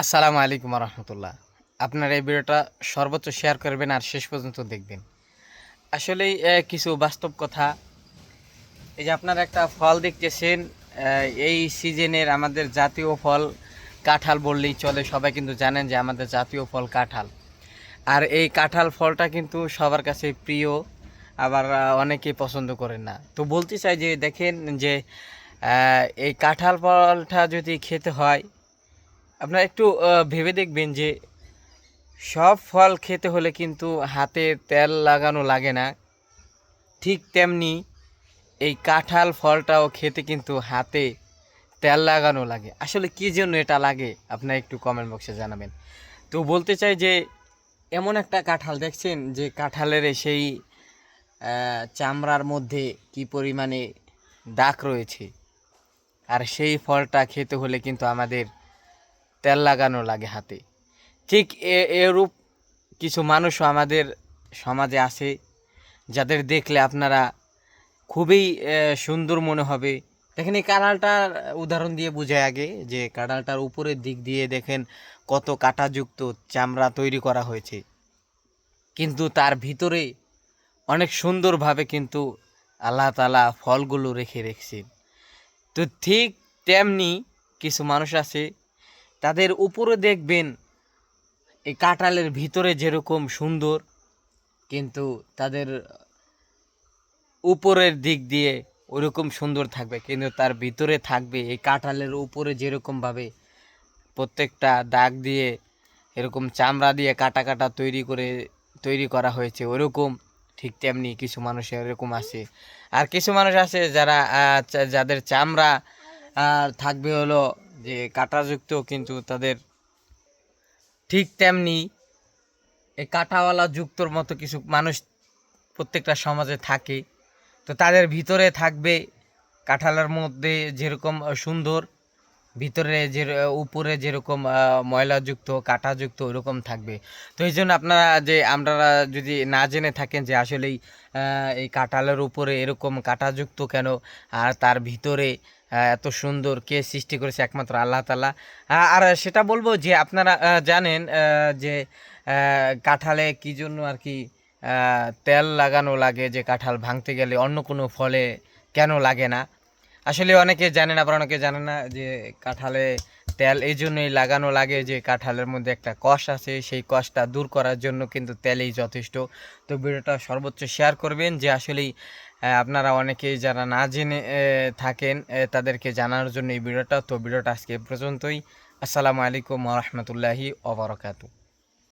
আসসালামু আলাইকুম রহমতুল্লাহ। আপনার এই ভিডিওটা সর্বোচ্চ শেয়ার করবেন আর শেষ পর্যন্ত দেখবেন। আসলেই এ, কিছু বাস্তব কথা। এই যে আপনারা একটা ফল দেখতেছেন এই সিজনের আমাদের জাতীয় ফল কাঁঠাল বললেই চলে। সবাই কিন্তু জানেন যে আমাদের জাতীয় ফল কাঁঠাল। আর এই কাঁঠাল ফলটা কিন্তু সবার কাছে প্রিয় আবার আহ, অনেকেই পছন্দ করেন না। তো বলতে চাই যে দেখেন যে এই কাঁঠাল ফলটা যদি খেতে হয় আপনারা একটু ভেবে দেখবেন যে সব ফল খেতে হলে কিন্তু হাতে তেল লাগানো লাগে না। ঠিক তেমনি এই কাঁঠাল ফলটাও খেতে কিন্তু হাতে তেল লাগানো লাগে। আসলে কী জন্য এটা লাগে, আপনারা একটু কমেন্ট বক্সে জানাবেন। তো বলতে চাই যে, এমন একটা কাঁঠাল দেখছেন যে কাঁঠালের সেই চামড়ার মধ্যে কি পরিমাণে দাগ রয়েছে? আর সেই ফলটা খেতে হলে কিন্তু আমাদের তেল লাগানো লাগে হাতে। ঠিক এ- এরূপ কিছু মানুষও আমাদের সমাজে আছে, যাদের দেখলে আপনারা খুবই সুন্দর মনে হবে। দেখেন এই কাঁড়ালটার উদাহরণ দিয়ে বোঝায় আগে, যে কাঁড়ালটার উপরের দিক দিয়ে দেখেন কত কাঁটাযুক্ত চামড়া তৈরি করা হয়েছে। কিন্তু তার ভিতরে অনেক সুন্দরভাবে কিন্তু আল্লাহ তালা ফলগুলো রেখে রেখেছেন। তো ঠিক তেমনি কিছু মানুষ আছে তাদের উপরে দেখবেন এই কাঁঠালের ভিতরে যেরকম সুন্দর, কিন্তু তাদের উপরের দিক দিয়ে ওরকম সুন্দর থাকবে, কিন্তু তার ভিতরে থাকবে এই কাঁঠালের উপরে যেরকমভাবে প্রত্যেকটা দাগ দিয়ে এরকম চামড়া দিয়ে কাটা কাটা তৈরি করে, তৈরি করা হয়েছে, ওরকম ঠিক তেমনি কিছু মানুষ এরকম আছে। আর কিছু মানুষ আছে যারা যাদের চামড়া থাকবে হলো যে কাঁটাযুক্ত কিন্তু তাদের ঠিক তেমনি এই কাঁটাওয়ালা যুক্তর মতো কিছু মানুষ প্রত্যেকটা সমাজে থাকে। তো তাদের ভিতরে থাকবে কাঁঠালের মধ্যে যেরকম সুন্দর ভিতরে যে, উপরে যেরকম ময়লাযুক্ত, কাঁটাযুক্ত ওরকম থাকবে। তো এই জন্য আপনারা যে আপনারা যদি না জেনে থাকেন যে আসলেই এই কাঁঠালের উপরে এরকম কাঁটাযুক্ত কেন, আর তার ভিতরে এত সুন্দর কে সৃষ্টি করেছে একমাত্র আল্লাহ তালা আর সেটা বলব যে, আপনারা জানেন যে কাঁঠালে কী জন্য আর কি তেল লাগানো লাগে, যে কাঁঠাল ভাঙতে গেলে অন্য কোনো ফলে কেন লাগে না? আসলে অনেকে জানেন আবার অনেকে জানে না যে কাঁঠালে তেল এই জন্যই লাগানো লাগে যে কাঁঠালের মধ্যে একটা কষ আছে, সেই কষটা দূর করার জন্য কিন্তু তেলেই যথেষ্ট। তো ভিডিওটা সর্বোচ্চ শেয়ার করবেন যে আসলেই আপনারা অনেকেই যারা না জেনে থাকেন তাদেরকে জানার জন্য এই ভিডিওটা। তো ভিডিওটা আজকে পর্যন্তই। আসসালামু আলাইকুম রহমতুল্লাহি ওবরাকাতু